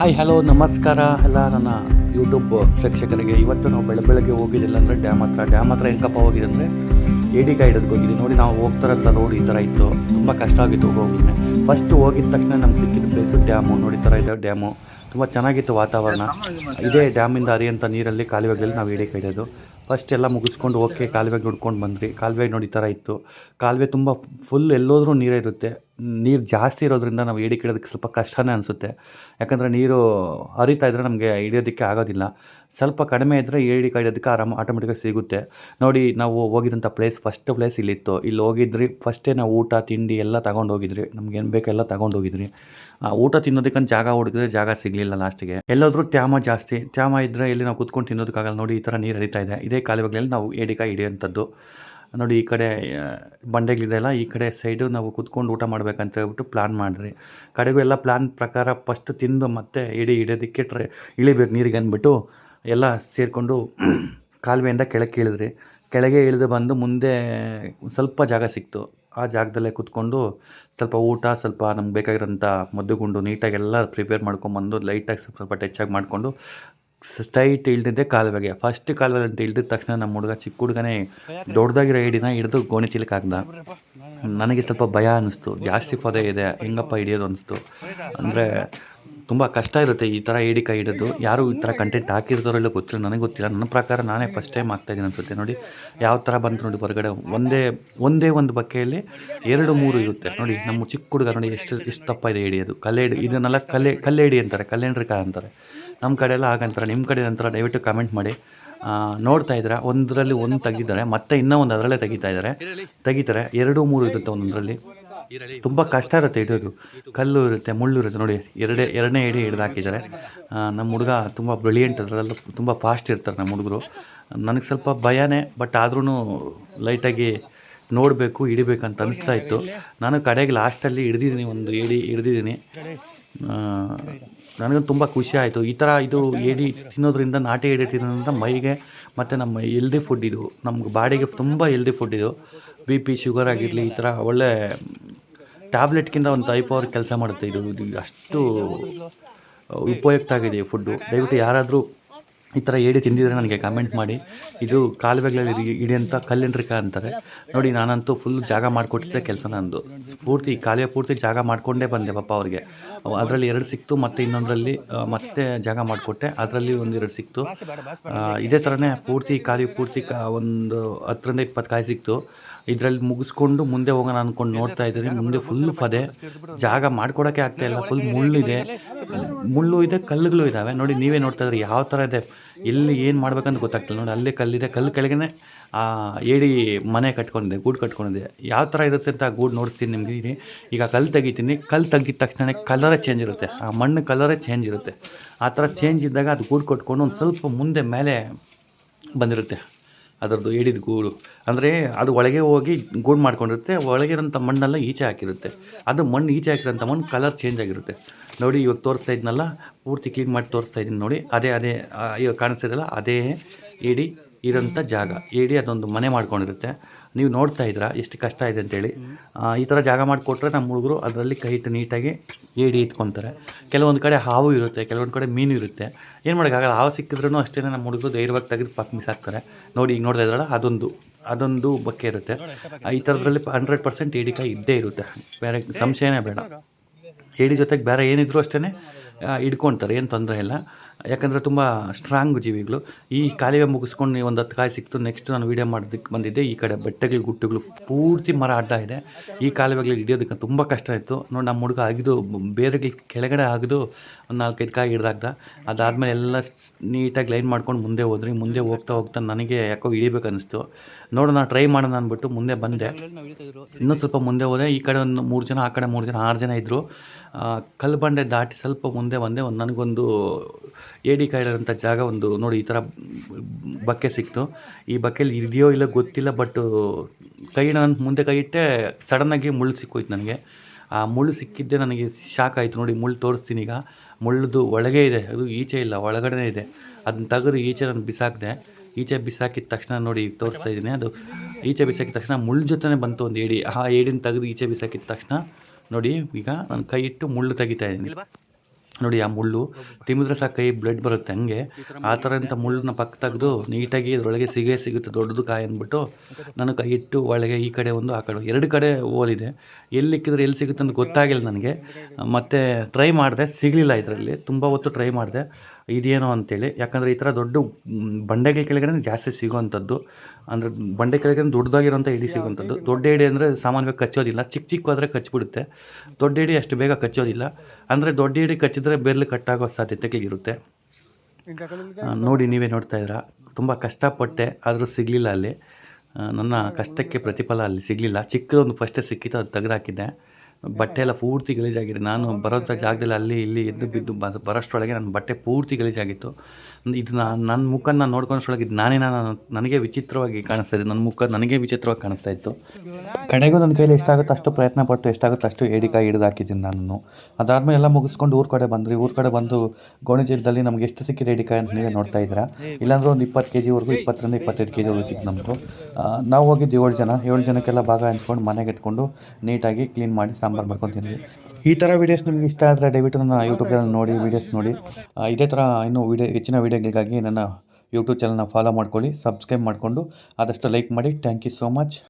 Hi hello ನಮಸ್ಕಾರ ಎಲ್ಲ ನನ್ನ ಯೂಟ್ಯೂಬ್ ಪ್ರೇಕ್ಷಕರಿಗೆ ಇವತ್ತು ನಾವು ಬೆಳ, ಬೆಳಗ್ಗೆ ಹೋಗಿದ್ದಿಲ್ಲ ಅಂದರೆ ಡ್ಯಾಮ್ ಹತ್ರ. ಡ್ಯಾಮ್ ಹತ್ರ ಹೆಂಗಪ್ಪ ಹೋಗಿದೆ ಏಡಿ ಹಿಡಿದು ಹೋಗಿದ್ವಿ. ನೋಡಿ ನಾವು ಹೋಗ್ತಾರಂತ ರೋಡ್ ಈ ಥರ ಇತ್ತು. ತುಂಬ ಕಷ್ಟ ಆಗಿತ್ತು ಹೋಗೋಗ್ಲಿಕ್ಕೆ ಫಸ್ಟ್ ಹೋಗಿದ ತಕ್ಷಣ ನಮ್ಗೆ ಸಿಕ್ಕಿದ ಪ್ಲೇಸು ಡ್ಯಾಮು ನೋಡಿ ಥರ ಇದೆ ಡ್ಯಾಮು ತುಂಬ ಚೆನ್ನಾಗಿತ್ತು ವಾತಾವರಣ. ಇದೇ ಡ್ಯಾಮಿಂದ ಹರಿಯಂಥ ನೀರಲ್ಲಿ, ಕಾಲುವೆಗಳಲ್ಲಿ ನಾವು ಏಡಿ ಹಿಡಿಯೋದು ಫಸ್ಟ್ ಎಲ್ಲ ಮುಗಿಸ್ಕೊಂಡು ಓಕೆ ಕಾಲುವೆಗೆ ನೋಡ್ಕೊಂಡು ಬಂದ್ವಿ. ಕಾಲುವೆ ನೋಡಿ ಈ ಥರ ಇತ್ತು. ಕಾಲುವೆ ತುಂಬ ಫುಲ್ ಎಲ್ಲೋದ್ರೂ ನೀರೇ ಇರುತ್ತೆ. ನೀರು ಜಾಸ್ತಿ ಇರೋದ್ರಿಂದ ನಾವು ಏಡಿ ಹಿಡಿಯೋದಕ್ಕೆ ಸ್ವಲ್ಪ ಕಷ್ಟನೇ ಅನಿಸುತ್ತೆ. ಯಾಕಂದರೆ ನೀರು ಹರಿತಾ ಇದ್ದರೆ ನಮಗೆ ಹಿಡಿಯೋದಕ್ಕೆ ಆಗೋದಿಲ್ಲ. ಸ್ವಲ್ಪ ಕಡಿಮೆ ಇದ್ದರೆ ಏಡಿ ಅದಕ್ಕೆ ಆರಾಮ ಆಟೋಮೆಟಿಕಾಗಿ ಸಿಗುತ್ತೆ. ನೋಡಿ, ನಾವು ಹೋಗಿದ್ದಂಥ ಪ್ಲೇಸ್ ಫಸ್ಟ್ ಪ್ಲೇಸ್ ಇಲ್ಲಿತ್ತು. ಇಲ್ಲಿ ಹೋಗಿದ್ರಿ ಫಸ್ಟೇ ನಾವು ಊಟ, ತಿಂಡಿ ಎಲ್ಲ ತಗೊಂಡು ಹೋಗಿದ್ರಿ. ನಮ್ಗೆ ಏನು ಬೇಕೆಲ್ಲ ತಗೊಂಡು ಹೋಗಿದ್ರಿ. ಊಟ ತಿನ್ನೋದಕ್ಕಂತ ಜಾಗ ಹುಡುಕಿದ್ರೆ ಜಾಗ ಸಿಗಲಿಲ್ಲ ಲಾಸ್ಟಿಗೆ ಎಲ್ಲಾದರೂ ತ್ಯಾಮ ಜಾಸ್ತಿ. ತ್ಯಾಮ ಇದ್ದರೆ ಇಲ್ಲಿ ನಾವು ಕುತ್ಕೊಂಡು ತಿನ್ನೋದಕ್ಕಾಗಲ್ಲ. ನೋಡಿ, ಈ ಥರ ನೀರು ಹರಿತಾ ಇದೆ. ಇದೇ ಕಾಲುವೆಗಳಲ್ಲಿ ನಾವು ಏಡಿಕಾಯಿ ಹಿಡಿಯೋಂಥದ್ದು ನೋಡಿ, ಈ ಕಡೆ ಬಂಡೆಗಳಿದೆ ಬಂಡೆಗಳಿದೆಯಲ್ಲ ಈ ಕಡೆ ಸೈಡು ನಾವು ಕುತ್ಕೊಂಡು ಊಟ ಮಾಡ್ಬೇಕಂತ ಹೇಳ್ಬಿಟ್ಟು ಪ್ಲ್ಯಾನ್ ಮಾಡಿದ್ರಿ. ಕಡೆಗೂ ಎಲ್ಲ ಪ್ಲ್ಯಾನ್ ಪ್ರಕಾರ ಫಸ್ಟ್ ತಿಂದು ಮತ್ತೆ ಇಡೀ ಹಿಡಿಯೋದಕ್ಕೆ ಟ್ರೈ, ಇಳಿಬೇಕು ನೀರಿಗೆ ಅಂದ್ಬಿಟ್ಟು ಎಲ್ಲ ಸೇರಿಕೊಂಡು ಕಾಲುವೆಯಿಂದ ಕೆಳಕ್ಕೆ ಇಳಿದ್ರಿ. ಕೆಳಗೆ ಇಳಿದು ಬಂದು ಮುಂದೆ ಸ್ವಲ್ಪ ಜಾಗ ಸಿಕ್ತು. ಆ ಜಾಗದಲ್ಲೇ ಕುತ್ಕೊಂಡು ಸ್ವಲ್ಪ ಊಟ, ಸ್ವಲ್ಪ ನಮ್ಗೆ ಬೇಕಾಗಿರೋಂಥ ಮದ್ದುಗುಂಡು ನೀಟಾಗಿ ಎಲ್ಲ ಪ್ರಿಪೇರ್ ಮಾಡ್ಕೊಂಬಂದು ಲೈಟಾಗಿ ಸ್ವಲ್ಪ ಸ್ವಲ್ಪ ಟಚ್ಚಾಗಿ ಮಾಡಿಕೊಂಡು ಸ್ಟ್ರೈಟ್ ಇಳಿದಿದ್ದೆ ಕಾಲುವೆಗೆ ಫಸ್ಟ್ ಕಾಲುವೆ ಅಂತ ಇಳಿದ ತಕ್ಷಣ ನಮ್ಮ ಹುಡುಗ ಚಿಕ್ಕ ಹುಡುಗನೇ ದೊಡ್ಡದಾಗಿರೋ ಏಡಿನ ಹಿಡಿದು ಗೋಣಿ ಚೀಲಕ್ಕೆ ನನಗೆ ಸ್ವಲ್ಪ ಭಯ ಅನ್ನಿಸ್ತು ಜಾಸ್ತಿ ಪೊದೆ ಇದೆ. ಹೆಂಗಪ್ಪ ಹಿಡಿಯೋದು ಅನಿಸ್ತು. ಅಂದರೆ ತುಂಬ ಕಷ್ಟ ಇರುತ್ತೆ ಈ ಥರ ಏಡಿ ಕೈ ಹಿಡಿದು. ಯಾರು ಈ ಥರ ಕಂಟೆಂಟ್ ಹಾಕಿರ್ತಾರೋ ಇಲ್ಲ ಗೊತ್ತಿಲ್ಲ. ನನಗೆ ಗೊತ್ತಿಲ್ಲ. ನನ್ನ ಪ್ರಕಾರ ನಾನೇ ಫಸ್ಟ್ ಟೈಮ್ ಆಗ್ತಾಯಿದ್ದೀನಿ ಅನಿಸುತ್ತೆ. ನೋಡಿ, ಯಾವ ಥರ ಬಂತು ನೋಡಿ ಹೊರಗಡೆ. ಒಂದೇ ಒಂದೇ ಒಂದು ಬಕ್ಕೆಯಲ್ಲಿ ಎರಡು, ಮೂರು ಇರುತ್ತೆ. ನೋಡಿ, ನಮ್ಮ ಚಿಕ್ಕ ಹುಡುಗ ನೋಡಿ ಎಷ್ಟು ಎಷ್ಟು ತಪ್ಪ ಇದೆ ಹಿಡಿಯೋದು. ಕಲ್ಲೆಡಿ ಇದನ್ನೆಲ್ಲ ಕಲ್ಲೆ ಕಲ್ಲೇಡಿ ಅಂತಾರೆ. ಕಲ್ಲೇಂಡ್ರಿಕಾಯಿ ಅಂತಾರೆ. ನಮ್ಮ ಕಡೆ ಎಲ್ಲ ಹಾಗಂತಾರೆ. ನಿಮ್ಮ ಕಡೆ ನಂತರ ದಯವಿಟ್ಟು ಕಮೆಂಟ್ ಮಾಡಿ. ನೋಡ್ತಾ ಇದ್ದೀರಾ? ಒಂದರಲ್ಲಿ ಒಂದು ತೆಗಿದ್ದಾರೆ ಮತ್ತೆ ಇನ್ನೂ ಒಂದು ಅದರಲ್ಲೇ ತೆಗಿತಾ ಇದ್ದಾರೆ. ತೆಗಿತಾರೆ. ಎರಡು, ಮೂರು ಇರುತ್ತೆ ಒಂದೊಂದರಲ್ಲಿ. ತುಂಬ ಕಷ್ಟ ಇರುತ್ತೆ ಹಿಡಿಯೋದು ಕಲ್ಲು ಇರುತ್ತೆ, ಮುಳ್ಳು ಇರುತ್ತೆ. ನೋಡಿ, ಎರಡೇ, ಎರಡನೇ ಎಡಿ ಹಿಡ್ದು ಹಾಕಿದ್ದಾರೆ. ನಮ್ಮ ಹುಡುಗ ತುಂಬ ಬ್ರಿಲಿಯಂಟ್ ಅದರಲ್ಲೂ ತುಂಬ ಫಾಸ್ಟ್ ಇರ್ತಾರೆ ನಮ್ಮ ಹುಡುಗರು. ನನಗೆ ಸ್ವಲ್ಪ ಭಯನೇ ಬಟ್ ಆದ್ರೂ ಲೈಟಾಗಿ ನೋಡಬೇಕು ಹಿಡಿಬೇಕಂತ ಅನಿಸ್ತಾ ಇತ್ತು. ನಾನು ಕಡೆಗೆ ಲಾಸ್ಟಲ್ಲಿ ಹಿಡ್ದಿದ್ದೀನಿ ಒಂದು ಏಡಿ ಹಿಡ್ದಿದ್ದೀನಿ. ನನಗೊಂದು ತುಂಬ ಖುಷಿ ಆಯಿತು. ಈ ಥರ ಇದು ಏಡಿ ತಿನ್ನೋದ್ರಿಂದ ನಾಟಿ ಏಡಿ ತಿನ್ನೋದ್ರಿಂದ ಮೈಗೆ ಮತ್ತು ನಮ್ಮ ಎಲ್ದಿ ಫುಡ್ ಇದು. ನಮ್ಗೆ ಬಾಡಿಗೆ ತುಂಬ ಎಲ್ದಿ ಫುಡ್ ಇದು. ಬಿ ಪಿ ಶುಗರ್ ಆಗಿರಲಿ ಈ ಥರ ಒಳ್ಳೆ ಟ್ಯಾಬ್ಲೆಟ್ಗಿಂತ ಒಂದು ಟೈಪ್ ಅವ್ರ ಕೆಲಸ ಮಾಡುತ್ತೆ ಇದು. ಇದು ಅಷ್ಟು ಉಪಯುಕ್ತ ಆಗಿದೆ ಈ ಫುಡ್ಡು ದಯವಿಟ್ಟು ಯಾರಾದರೂ ಈ ಥರ ಏಡಿ ತಿಂದಿದ್ರೆ ನನಗೆ ಕಮೆಂಟ್ ಮಾಡಿ. ಇದು ಕಾಲುವೆಗಳಲ್ಲಿ ಹಿಡಿಯಂಥ ಕಲ್ಲಿಂಡ್ರಿಕ ಅಂತಾರೆ. ನೋಡಿ, ನಾನಂತೂ ಫುಲ್ ಜಾಗ ಮಾಡಿಕೊಟ್ಟಿದ್ದೆ ಕೆಲಸ ನಂದು. ಪೂರ್ತಿ ಕಾಲುವೆ ಪೂರ್ತಿ ಜಾಗ ಮಾಡಿಕೊಂಡೇ ಬಂದೆ ಪಾಪ ಅವ್ರಿಗೆ. ಅದರಲ್ಲಿ ಎರಡು ಸಿಕ್ತು, ಮತ್ತು ಇನ್ನೊಂದರಲ್ಲಿ ಮತ್ತೆ ಜಾಗ ಮಾಡಿಕೊಟ್ಟೆ. ಅದರಲ್ಲಿ ಒಂದೆರಡು ಸಿಕ್ತು. ಇದೇ ಥರನೇ ಪೂರ್ತಿ ಕಾಲುವೆ ಪೂರ್ತಿ ಕಾ ಒಂದು ಹತ್ತರಿಂದ ಇಪ್ಪತ್ತು ಕಾಯಿ ಸಿಕ್ತು. ಇದರಲ್ಲಿ ಮುಗಿಸ್ಕೊಂಡು ಮುಂದೆ ಹೋಗೋಣ ಅಂದ್ಕೊಂಡು ನೋಡ್ತಾ ಇದ್ದೀನಿ. ಮುಂದೆ ಫುಲ್ ಫದೆ ಜಾಗ ಮಾಡ್ಕೊಡೋಕ್ಕೆ ಆಗ್ತಾ ಇಲ್ಲ. ಫುಲ್ ಮುಳ್ಳಿದೆ. ಮುಳ್ಳು ಇದೆ, ಕಲ್ಲುಗಳು ಇದ್ದಾವೆ ನೋಡಿ, ನೀವೇ ನೋಡ್ತಾ ಇದ್ರಿ ಯಾವ ಥರ ಇದೆ. ಎಲ್ಲಿ ಏನು ಮಾಡ್ಬೇಕಂತ ಗೊತ್ತಾಗ್ತಿಲ್ಲ. ನೋಡಿ, ಅಲ್ಲೇ ಕಲ್ಲಿದೆ, ಕಲ್ಲು ಕೆಳಗೇನೆ, ಆ, ಏಡಿ ಮನೆ ಕಟ್ಕೊಂಡಿದೆ, ಗೂಡು ಕಟ್ಕೊಂಡಿದೆ. ಯಾವ ಥರ ಇರುತ್ತೆ ಅಂತ ಆ ಗೂಡು ನೋಡ್ತೀನಿ ನಿಮಗೆ. ಈಗ ಕಲ್ಲು ತೆಗಿತೀನಿ. ಕಲ್ಲು ತೆಗಿದ ತಕ್ಷಣ ಕಲರೇ ಚೇಂಜ್ ಇರುತ್ತೆ. ಆ ಮಣ್ಣು ಕಲರೇ ಚೇಂಜ್ ಇರುತ್ತೆ. ಆ ಥರ ಚೇಂಜ್ ಇದ್ದಾಗ ಅದು ಗೂಡು ಕಟ್ಕೊಂಡು ಒಂದು ಸ್ವಲ್ಪ ಮುಂದೆ ಮೇಲೆ ಬಂದಿರುತ್ತೆ. ಅದರದ್ದು ಏಡಿದ ಗೂಡು. ಅಂದರೆ ಅದು ಒಳಗೆ ಹೋಗಿ ಗೂಡು ಮಾಡ್ಕೊಂಡಿರುತ್ತೆ, ಒಳಗಿರೋಂಥ ಮಣ್ಣೆಲ್ಲ ಈಚೆ ಹಾಕಿರುತ್ತೆ. ಅದು ಮಣ್ಣು ಈಚೆ ಹಾಕಿರೋಂಥ ಮಣ್ಣು ಕಲರ್ ಚೇಂಜ್ ಆಗಿರುತ್ತೆ. ನೋಡಿ ಇವಾಗ ತೋರಿಸ್ತಾ ಇದ್ನಲ್ಲ, ಪೂರ್ತಿ ಕ್ಲೀನ್ ಮಾಡಿ ತೋರಿಸ್ತಾ ಇದ್ದೀನಿ ನೋಡಿ, ಅದೇ ಅದೇ ಇವಾಗ ಕಾಣಿಸ್ತಿದೆಯಲ್ಲ ಅದೇ ಏಡಿ ಇರೋಂಥ ಜಾಗ. ಏಡಿ ಅದೊಂದು ಮನೆ ಮಾಡ್ಕೊಂಡಿರುತ್ತೆ. ನೀವು ನೋಡ್ತಾ ಇದ್ದೀರಾ, ಎಷ್ಟು ಕಷ್ಟ ಇದೆ ಅಂತೇಳಿ. ಈ ಥರ ಜಾಗ ಮಾಡಿಕೊಟ್ರೆ ನಮ್ಮ ಹುಡುಗರು ಅದರಲ್ಲಿ ಕೈ ಇಟ್ಟು ನೀಟಾಗಿ ಏಡಿ ಇಟ್ಕೊತಾರೆ. ಕೆಲವೊಂದು ಕಡೆ ಹಾವು ಇರುತ್ತೆ, ಕೆಲವೊಂದು ಕಡೆ ಮೀನು ಇರುತ್ತೆ. ಏನು ಮಾಡೋಕ್ಕಾಗಲ್ಲ, ಹಾವು ಸಿಕ್ಕಿದ್ರೂ ಅಷ್ಟೇ ನಮ್ಮ ಹುಡುಗರು ಧೈರ್ಯವಾಗಿ ತೆಗೆದು ಪಕ್ಕ ಮಿಸಾಕ್ತಾರೆ ನೋಡಿ, ಈಗ ನೋಡ್ತಾ ಅದೊಂದು ಅದೊಂದು ಬಕ್ಕೆ ಇರುತ್ತೆ. ಈ ಥರದ್ರಲ್ಲಿ ಹಂಡ್ರೆಡ್ ಪರ್ಸೆಂಟ್ ಏಡಿಕಾಯಿ ಇದ್ದೇ ಇರುತ್ತೆ. ಬೇರೆ ಸಂಶಯನೇ ಬೇಡ. ಏಡಿ ಜೊತೆಗೆ ಬೇರೆ ಏನಿದ್ರು ಅಷ್ಟೇ ಹಿಡ್ಕೊಳ್ತಾರೆ ಏನು ತೊಂದರೆ ಇಲ್ಲ. ಯಾಕಂದರೆ ತುಂಬ ಸ್ಟ್ರಾಂಗ್ ಜೀವಿಗಳು. ಈ ಕಾಲುವೆ ಮುಗಿಸ್ಕೊಂಡು ನೀವು ಒಂದು ಹತ್ತು ಕಾಯಿ ಸಿಕ್ತು ನೆಕ್ಸ್ಟ್ ನಾನು ವೀಡಿಯೋ ಮಾಡೋದಕ್ಕೆ ಬಂದಿದ್ದೆ, ಈ ಕಡೆ ಬೆಟ್ಟಗಳು ಗುಟ್ಟುಗಳು ಪೂರ್ತಿ ಮರ ಅಡ್ಡ ಇದೆ. ಈ ಕಾಲುವೆಗಳಿಗೆ ಹಿಡಿಯೋದಕ್ಕೆ ತುಂಬ ಕಷ್ಟ ಇತ್ತು. ನೋಡಿ ನಮ್ಮ ಹುಡುಗ ಅಗಿದು ಬೇರೆಗಳ ಕೆಳಗಡೆ ಆಗಿದ್ದು ಒಂದು ನಾಲ್ಕೈದು ಕಾಯಿ ಹಿಡ್ದಾಗ್ದ. ಅದಾದಮೇಲೆ ಎಲ್ಲ ನೀಟಾಗಿ ಲೈನ್ ಮಾಡ್ಕೊಂಡು ಮುಂದೆ ಹೋದ್ರಿ. ಮುಂದೆ ಹೋಗ್ತಾ ಹೋಗ್ತಾ ನನಗೆ ಯಾಕೋ ಹಿಡಿಬೇಕು ಅನ್ನಿಸ್ತು ನೋಡೋಣ ಟ್ರೈ ಮಾಡೋಣ ಅಂದ್ಬಿಟ್ಟು ಮುಂದೆ ಬಂದೆ. ಇನ್ನೂ ಸ್ವಲ್ಪ ಮುಂದೆ ಹೋದೆ. ಈ ಕಡೆ ಒಂದು ಮೂರು ಜನ ಆ ಕಡೆ ಮೂರು ಜನ ಆರು ಜನ ಇದ್ದರು ಕಲ್ಬಂಡೆ ಬಂಡೆ ದಾಟಿ ಸ್ವಲ್ಪ ಮುಂದೆ ಬಂದೆ. ಒಂದು ನನಗೊಂದು ಏಡಿ ಕಾಯಿರೋಂಥ ಜಾಗ ಒಂದು ನೋಡಿ ಈ ಥರ ಬಕ್ಕೆ ಸಿಕ್ತು. ಈ ಬಕ್ಕೆಲಿ ಇದೆಯೋ ಇಲ್ಲ ಗೊತ್ತಿಲ್ಲ ಬಟ್ ಕೈ ನಾನು ಮುಂದೆ ಕೈ ಇಟ್ಟೆ ಸಡನ್ನಾಗಿ ಮುಳ್ಳು ಸಿಕ್ಕೋಯ್ತು ನನಗೆ. ಆ ಮುಳ್ಳು ಸಿಕ್ಕಿದ್ದೆ ನನಗೆ ಶಾಕ್ ಆಯಿತು. ನೋಡಿ ಮುಳ್ಳು ತೋರಿಸ್ತೀನಿ ಈಗ. ಮುಳ್ಳುದು ಒಳಗೆ ಇದೆ. ಅದು ಈಚೆ ಇಲ್ಲ ಒಳಗಡೆ ಇದೆ. ಅದನ್ನ ತೆಗೆದು ಈಚೆ ನಾನು ಬಿಸಾಕಿದೆ. ಈಚೆ ಬಿಸಾಕಿದ ತಕ್ಷಣ ನೋಡಿ ತೋರಿಸ್ತಾ ಇದ್ದೀನಿ ಅದು. ಈಚೆ ಬಿಸಾಕಿದ ತಕ್ಷಣ ಮುಳ್ಳು ಜೊತೆ ಬಂತು ಒಂದು ಏಡಿ. ಆ ಏಡಿನ ತೆಗೆದು ಈಚೆ ಬಿಸಾಕಿದ ತಕ್ಷಣ ನೋಡಿ ಈಗ ನಾನು ಕೈ ಇಟ್ಟು ಮುಳ್ಳು ತೆಗಿತಾ ಇದ್ದೀನಿ. ನೋಡಿ ಆ ಮುಳ್ಳು ತಿಮಿದ್ರೆ ಸಹ ಕೈ ಬ್ಲಡ್ ಬರುತ್ತೆ ಹಂಗೆ. ಆ ಥರ ಅಂತ ಮುಳ್ಳನ್ನ ಪಕ್ಕ ತೆಗೆದು ನೀಟಾಗಿ ಇದರೊಳಗೆ ಸಿಗೇ ಸಿಗುತ್ತೆ ದೊಡ್ಡದು ಕಾಯಿ ಅಂದ್ಬಿಟ್ಟು ನಾನು ಕೈ ಇಟ್ಟು ಒಳಗೆ ಈ ಕಡೆ ಒಂದು ಆ ಕಡೆ ಎರಡು ಕಡೆ ಓಲಿದೆ ಎಲ್ಲಿ ಇಕ್ಕಿದ್ರೆ ಎಲ್ಲಿ ಸಿಗುತ್ತೆ ಅಂತ ಗೊತ್ತಾಗಿಲ್ಲ ನನಗೆ. ಮತ್ತು ಟ್ರೈ ಮಾಡಿದೆ ಸಿಗಲಿಲ್ಲ ಇದರಲ್ಲಿ. ತುಂಬ ಹೊತ್ತು ಟ್ರೈ ಮಾಡಿದೆ. ಇದೇನೋ ಅಂತೇಳಿ. ಯಾಕಂದರೆ ಈ ಥರ ದೊಡ್ಡ ಬಂಡೆಗಳ ಕೆಳಗಡೆ ಜಾಸ್ತಿ ಸಿಗುವಂಥದ್ದು. ಅಂದರೆ ಬಂಡೆ ಕೆಳಗಡೆ ದೊಡ್ಡದಾಗಿರೋಂಥ ಇಡಿ ಸಿಗೋವಂಥದ್ದು. ದೊಡ್ಡ ಇಡಿ ಅಂದರೆ ಸಾಮಾನ್ಯವಾಗಿ ಕಚ್ಚೋದಿಲ್ಲ. ಚಿಕ್ಕ ಚಿಕ್ಕವಾದರೆ ಕಚ್ಚಿಬಿಡುತ್ತೆ ದೊಡ್ಡ ಇಡಿ ಅಷ್ಟು ಬೇಗ ಕಚ್ಚೋದಿಲ್ಲ. ಅಂದರೆ ದೊಡ್ಡ ಇಡಿ ಕಚ್ಚಿದ್ರೆ ಬೆರ್ಲು ಕಟ್ಟಾಗೋ ಸಾಧ್ಯತೆಗಳಿರುತ್ತೆ ನೋಡಿ ನೀವೇ ನೋಡ್ತಾ ಇದ್ದೀರಾ. ತುಂಬ ಕಷ್ಟಪಟ್ಟೆ ಆದರೂ ಸಿಗಲಿಲ್ಲ ಅಲ್ಲಿ. ನನ್ನ ಕಷ್ಟಕ್ಕೆ ಪ್ರತಿಫಲ ಅಲ್ಲಿ ಸಿಗಲಿಲ್ಲ. ಚಿಕ್ಕದೊಂದು ಫಸ್ಟೇ ಸಿಕ್ಕಿತ್ತು ಅದು ತೆಗೆದಾಕಿದ್ದೆ. ಬಟ್ಟೆ ಎಲ್ಲ ಪೂರ್ತಿ ಗಲೀಜಾಗಿದೆ. ನಾನು ಬರೋ ಜಾಗದಲ್ಲಿ ಅಲ್ಲಿ ಇಲ್ಲಿ ಎದ್ದು ಬಿದ್ದು ಬರೋಷ್ಟರೊಳಗೆ ನನ್ನ ಬಟ್ಟೆ ಪೂರ್ತಿ ಗಲೀಜಾಗಿತ್ತು. ಇದು ನನ್ನ ಮುಖನ ನೋಡ್ಕೊಂಡ್ರೊಳಗೆ ಇದು ನಾನೇ ನಾನು ನನಗೆ ವಿಚಿತ್ರವಾಗಿ ಕಾಣಿಸ್ತಾ ಇದೆ ನನ್ನ ಮುಖ ನನಗೆ ವಿಚಿತ್ರವಾಗಿ ಕಾಣಿಸ್ತಾ ಇತ್ತು. ಕಡೆಗೂ ನನ್ನ ಕೈಯಲ್ಲಿ ಎಷ್ಟಾಗುತ್ತೆ ಅಷ್ಟು ಪ್ರಯತ್ನ ಪಟ್ಟು, ಎಷ್ಟಾಗುತ್ತೆ ಅಷ್ಟು ಏಡಿಕಾಯಿ ಹಿಡಿದು ಹಾಕಿದ್ದೀನಿ ನಾನು ಅದಾದಮೇಲೆ ಎಲ್ಲ ಮುಗಿಸ್ಕೊಂಡು ಊರ ಕಡೆ ಬಂದ್ರಿ. ಊರ ಕಡೆ ಬಂದು ಗೋಣಿಚೀಲದಲ್ಲಿ ನಮ್ಗೆ ಎಷ್ಟು ಸಿಕ್ಕಿದೆ ಏಡಿಕಾಯಿ ಅಂತ ನೀವೇ ನೋಡ್ತಾ ಇದ್ದೀರಾ? ಇಲ್ಲಾಂದ್ರೆ ಒಂದು ಇಪ್ಪತ್ತು ಕೆ ಜಿವರೆಗೂ ಇಪ್ಪತ್ತರಿಂದ ಇಪ್ಪತ್ತೈದು ಕೆ ಜಿವರೆಗೂ ಸಿಕ್ತು ನಮ್ಮದು ನಾವು ಹೋಗಿದ್ದು ಏಳು ಜನ. ಏಳು ಜನಕ್ಕೆಲ್ಲ ಭಾಗ ಹಂಚ್ಕೊಂಡು ಮನೆಗೆ ಎತ್ಕೊಂಡು ನೀಟಾಗಿ ಕ್ಲೀನ್ ಮಾಡಿ ಮಾಡ್ಕೊತೀನಿ. ಈ ಥರ ವೀಡಿಯೋಸ್ ನಿಮಗೆ ಇಷ್ಟ ಆದರೆ ದಯವಿಟ್ಟು ನನ್ನ ಯೂಟ್ಯೂಬ್ನಲ್ಲಿ ನೋಡಿ ವೀಡಿಯೋಸ್ ನೋಡಿ. ಇದೇ ಥರ ಇನ್ನೂ ವೀಡಿಯೋ ಹೆಚ್ಚಿನ ವೀಡಿಯೋಗಳಿಗಾಗಿ ನನ್ನ ಯೂಟ್ಯೂಬ್ ಚಾನಲ್ನ ಫಾಲೋ ಮಾಡ್ಕೊಳ್ಳಿ ಸಬ್ಸ್ಕ್ರೈಬ್ ಮಾಡಿಕೊಂಡು ಆದಷ್ಟು ಲೈಕ್ ಮಾಡಿ. Thank you so much